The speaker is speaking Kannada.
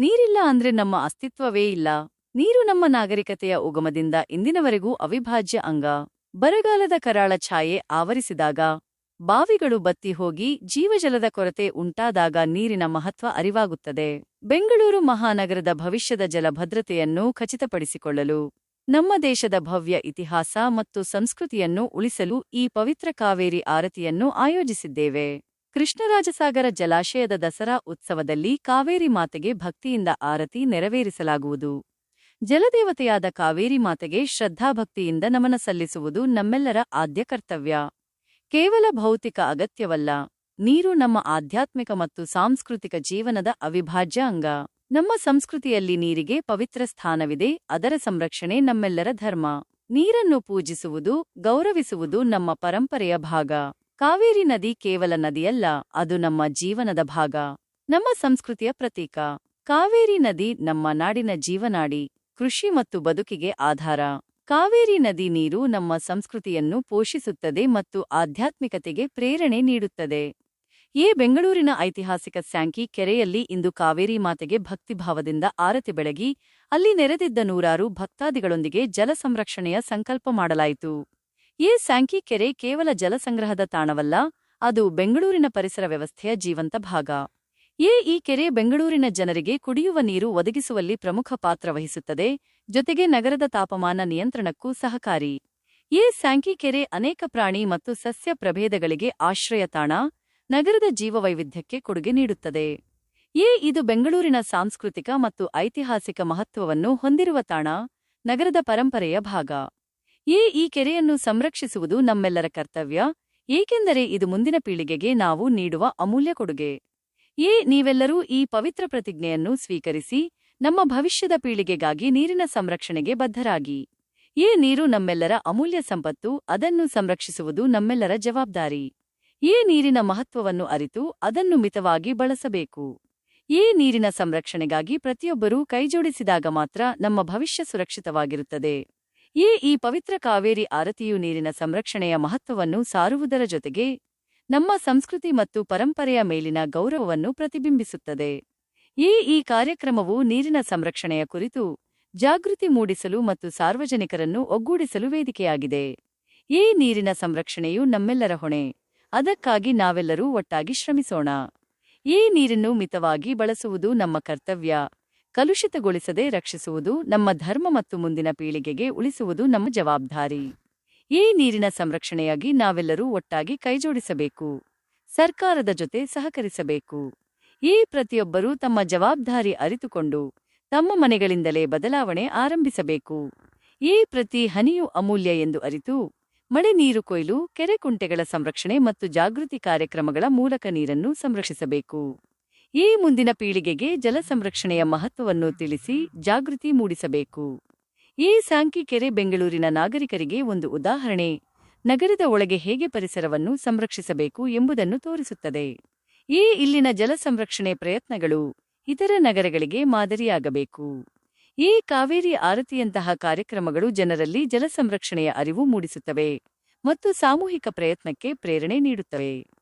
ನೀರಿಲ್ಲ ಅಂದ್ರೆ ನಮ್ಮ ಅಸ್ತಿತ್ವವೇ ಇಲ್ಲ. ನೀರು ನಮ್ಮ ನಾಗರಿಕತೆಯ ಉಗಮದಿಂದ ಇಂದಿನವರೆಗೂ ಅವಿಭಾಜ್ಯ ಅಂಗ. ಬರಗಾಲದ ಕರಾಳ ಛಾಯೆ ಆವರಿಸಿದಾಗ, ಬಾವಿಗಳು ಬತ್ತಿ ಹೋಗಿ ಜೀವಜಲದ ಕೊರತೆ ಉಂಟಾದಾಗ ನೀರಿನ ಮಹತ್ವ ಅರಿವಾಗುತ್ತದೆ. ಬೆಂಗಳೂರು ಮಹಾನಗರದ ಭವಿಷ್ಯದ ಜಲಭದ್ರತೆಯನ್ನು ಖಚಿತಪಡಿಸಿಕೊಳ್ಳಲು, ನಮ್ಮ ದೇಶದ ಭವ್ಯ ಇತಿಹಾಸ ಮತ್ತು ಸಂಸ್ಕೃತಿಯನ್ನು ಉಳಿಸಲು ಈ ಪವಿತ್ರ ಕಾವೇರಿ ಆರತಿಯನ್ನು ಆಯೋಜಿಸಿದ್ದೇವೆ. ಕೃಷ್ಣರಾಜಸಾಗರ ಜಲಾಶಯದ ದಸರಾ ಉತ್ಸವದಲ್ಲಿ ಕಾವೇರಿ ಮಾತೆಗೆ ಭಕ್ತಿಯಿಂದ ಆರತಿ ನೆರವೇರಿಸಲಾಗುವುದು. ಜಲದೇವತೆಯಾದ ಕಾವೇರಿ ಮಾತೆಗೆ ಶ್ರದ್ಧಾಭಕ್ತಿಯಿಂದ ನಮನ ಸಲ್ಲಿಸುವುದು ನಮ್ಮೆಲ್ಲರ ಆದ್ಯ ಕರ್ತವ್ಯ. ಕೇವಲ ಭೌತಿಕ ಅಗತ್ಯವಲ್ಲ, ನೀರು ನಮ್ಮ ಆಧ್ಯಾತ್ಮಿಕ ಮತ್ತು ಸಾಂಸ್ಕೃತಿಕ ಜೀವನದ ಅವಿಭಾಜ್ಯ ಅಂಗ. ನಮ್ಮ ಸಂಸ್ಕೃತಿಯಲ್ಲಿ ನೀರಿಗೆ ಪವಿತ್ರ ಸ್ಥಾನವಿದೆ, ಅದರ ಸಂರಕ್ಷಣೆ ನಮ್ಮೆಲ್ಲರ ಧರ್ಮ. ನೀರನ್ನು ಪೂಜಿಸುವುದು, ಗೌರವಿಸುವುದು ನಮ್ಮ ಪರಂಪರೆಯ ಭಾಗ. ಕಾವೇರಿ ನದಿ ಕೇವಲ ನದಿಯಲ್ಲ, ಅದು ನಮ್ಮ ಜೀವನದ ಭಾಗ. ನಮ್ಮ ಸಂಸ್ಕೃತಿಯ ಪ್ರತೀಕ. ಕಾವೇರಿ ನದಿ ನಮ್ಮ ನಾಡಿನ ಜೀವನಾಡಿ, ಕೃಷಿ ಮತ್ತು ಬದುಕಿಗೆ ಆಧಾರ. ಕಾವೇರಿ ನದಿ ನೀರು ನಮ್ಮ ಸಂಸ್ಕೃತಿಯನ್ನು ಪೋಷಿಸುತ್ತದೆ ಮತ್ತು ಆಧ್ಯಾತ್ಮಿಕತೆಗೆ ಪ್ರೇರಣೆ ನೀಡುತ್ತದೆ. ಎ ಬೆಂಗಳೂರಿನ ಐತಿಹಾಸಿಕ ಸ್ಯಾಂಕಿ ಕೆರೆಯಲ್ಲಿ ಇಂದು ಕಾವೇರಿ ಮಾತೆಗೆ ಭಕ್ತಿಭಾವದಿಂದ ಆರತಿ ಬೆಳಗಿ, ಅಲ್ಲಿ ನೆರೆದಿದ್ದ ನೂರಾರು ಭಕ್ತಾದಿಗಳೊಂದಿಗೆ ಜಲ ಸಂರಕ್ಷಣೆಯ ಸಂಕಲ್ಪ ಮಾಡಲಾಯಿತು. ಎ ಸ್ಯಾಂಕಿ ಕೆರೆ ಕೇವಲ ಜಲಸಂಗ್ರಹದ ತಾಣವಲ್ಲ, ಅದು ಬೆಂಗಳೂರಿನ ಪರಿಸರ ವ್ಯವಸ್ಥೆಯ ಜೀವಂತ ಭಾಗ. ಎ ಈ ಕೆರೆ ಬೆಂಗಳೂರಿನ ಜನರಿಗೆ ಕುಡಿಯುವ ನೀರು ಒದಗಿಸುವಲ್ಲಿ ಪ್ರಮುಖ ಪಾತ್ರ ವಹಿಸುತ್ತದೆ, ಜೊತೆಗೆ ನಗರದ ತಾಪಮಾನ ನಿಯಂತ್ರಣಕ್ಕೂ ಸಹಕಾರಿ. ಈ ಸ್ಯಾಂಕಿ ಕೆರೆ ಅನೇಕ ಪ್ರಾಣಿ ಮತ್ತು ಸಸ್ಯ ಪ್ರಭೇದಗಳಿಗೆ ಆಶ್ರಯ ತಾಣ, ನಗರದ ಜೀವವೈವಿಧ್ಯಕ್ಕೆ ಕೊಡುಗೆ ನೀಡುತ್ತದೆ. ಎ ಇದು ಬೆಂಗಳೂರಿನ ಸಾಂಸ್ಕೃತಿಕ ಮತ್ತು ಐತಿಹಾಸಿಕ ಮಹತ್ವವನ್ನು ಹೊಂದಿರುವ ತಾಣ, ನಗರದ ಪರಂಪರೆಯ ಭಾಗ. ಎ ಈ ಕೆರೆಯನ್ನು ಸಂರಕ್ಷಿಸುವುದು ನಮ್ಮೆಲ್ಲರ ಕರ್ತವ್ಯ, ಏಕೆಂದರೆ ಇದು ಮುಂದಿನ ಪೀಳಿಗೆಗೆ ನಾವು ನೀಡುವ ಅಮೂಲ್ಯ ಕೊಡುಗೆ. ಏ ನೀವೆಲ್ಲರೂ ಈ ಪವಿತ್ರ ಪ್ರತಿಜ್ಞೆಯನ್ನು ಸ್ವೀಕರಿಸಿ ನಮ್ಮ ಭವಿಷ್ಯದ ಪೀಳಿಗೆಗಾಗಿ ನೀರಿನ ಸಂರಕ್ಷಣೆಗೆ ಬದ್ಧರಾಗಿ. ಈ ನೀರು ನಮ್ಮೆಲ್ಲರ ಅಮೂಲ್ಯ ಸಂಪತ್ತು, ಅದನ್ನು ಸಂರಕ್ಷಿಸುವುದು ನಮ್ಮೆಲ್ಲರ ಜವಾಬ್ದಾರಿ. ಈ ನೀರಿನ ಮಹತ್ವವನ್ನು ಅರಿತು ಅದನ್ನು ಮಿತವಾಗಿ ಬಳಸಬೇಕು. ಈ ನೀರಿನ ಸಂರಕ್ಷಣೆಗಾಗಿ ಪ್ರತಿಯೊಬ್ಬರೂ ಕೈಜೋಡಿಸಿದಾಗ ಮಾತ್ರ ನಮ್ಮ ಭವಿಷ್ಯ ಸುರಕ್ಷಿತವಾಗಿರುತ್ತದೆ. ಈ ಈ ಪವಿತ್ರ ಕಾವೇರಿ ಆರತಿಯು ನೀರಿನ ಸಂರಕ್ಷಣೆಯ ಮಹತ್ವವನ್ನು ಸಾರುವುದರ ಜೊತೆಗೆ ನಮ್ಮ ಸಂಸ್ಕೃತಿ ಮತ್ತು ಪರಂಪರೆಯ ಮೇಲಿನ ಗೌರವವನ್ನು ಪ್ರತಿಬಿಂಬಿಸುತ್ತದೆ. ಈ ಈ ಕಾರ್ಯಕ್ರಮವು ನೀರಿನ ಸಂರಕ್ಷಣೆಯ ಕುರಿತು ಜಾಗೃತಿ ಮೂಡಿಸಲು ಮತ್ತು ಸಾರ್ವಜನಿಕರನ್ನು ಒಗ್ಗೂಡಿಸಲು ವೇದಿಕೆಯಾಗಿದೆ. ಈ ನೀರಿನ ಸಂರಕ್ಷಣೆಯು ನಮ್ಮೆಲ್ಲರ ಹೊಣೆ. ಅದಕ್ಕಾಗಿ ನಾವೆಲ್ಲರೂ ಒಟ್ಟಾಗಿ ಶ್ರಮಿಸೋಣ. ಈ ನೀರನ್ನು ಮಿತವಾಗಿ ಬಳಸುವುದು ನಮ್ಮ ಕರ್ತವ್ಯ. ಕಲುಷಿತಗೊಳಿಸದೆ ರಕ್ಷಿಸುವುದು ನಮ್ಮ ಧರ್ಮ ಮತ್ತು ಮುಂದಿನ ಪೀಳಿಗೆಗೆ ಉಳಿಸುವುದು ನಮ್ಮ ಜವಾಬ್ದಾರಿ. ಈ ನೀರಿನ ಸಂರಕ್ಷಣೆಯಾಗಿ ನಾವೆಲ್ಲರೂ ಒಟ್ಟಾಗಿ ಕೈಜೋಡಿಸಬೇಕು. ಸರ್ಕಾರದ ಜೊತೆ ಸಹಕರಿಸಬೇಕು. ಈ ಪ್ರತಿಯೊಬ್ಬರೂ ತಮ್ಮ ಜವಾಬ್ದಾರಿ ಅರಿತುಕೊಂಡು ತಮ್ಮ ಮನೆಗಳಿಂದಲೇ ಬದಲಾವಣೆ ಆರಂಭಿಸಬೇಕು. ಈ ಪ್ರತಿ ಹನಿಯು ಅಮೂಲ್ಯ ಎಂದು ಅರಿತು ಮಳೆ ನೀರು ಕೊಯ್ಲು, ಕೆರೆ ಕುಂಟೆಗಳ ಸಂರಕ್ಷಣೆ ಮತ್ತು ಜಾಗೃತಿ ಕಾರ್ಯಕ್ರಮಗಳ ಮೂಲಕ ನೀರನ್ನು ಸಂರಕ್ಷಿಸಬೇಕು. ಈ ಮುಂದಿನ ಪೀಳಿಗೆಗೆ ಜಲ ಸಂರಕ್ಷಣೆಯ ಮಹತ್ವವನ್ನು ತಿಳಿಸಿ ಜಾಗೃತಿ ಮೂಡಿಸಬೇಕು. ಈ ಸಾಂಕಿ ಕೆರೆ ಬೆಂಗಳೂರಿನ ನಾಗರಿಕರಿಗೆ ಒಂದು ಉದಾಹರಣೆ. ನಗರದ ಒಳಗೆ ಹೇಗೆ ಪರಿಸರವನ್ನು ಸಂರಕ್ಷಿಸಬೇಕು ಎಂಬುದನ್ನು ತೋರಿಸುತ್ತದೆ. ಈ ಇಲ್ಲಿನ ಜಲ ಸಂರಕ್ಷಣೆ ಪ್ರಯತ್ನಗಳು ಇತರ ನಗರಗಳಿಗೆ ಮಾದರಿಯಾಗಬೇಕು. ಈ ಕಾವೇರಿ ಆರತಿಯಂತಹ ಕಾರ್ಯಕ್ರಮಗಳು ಜನರಲ್ಲಿ ಜಲ ಸಂರಕ್ಷಣೆಯ ಅರಿವು ಮೂಡಿಸುತ್ತವೆ ಮತ್ತು ಸಾಮೂಹಿಕ ಪ್ರಯತ್ನಕ್ಕೆ ಪ್ರೇರಣೆ ನೀಡುತ್ತವೆ.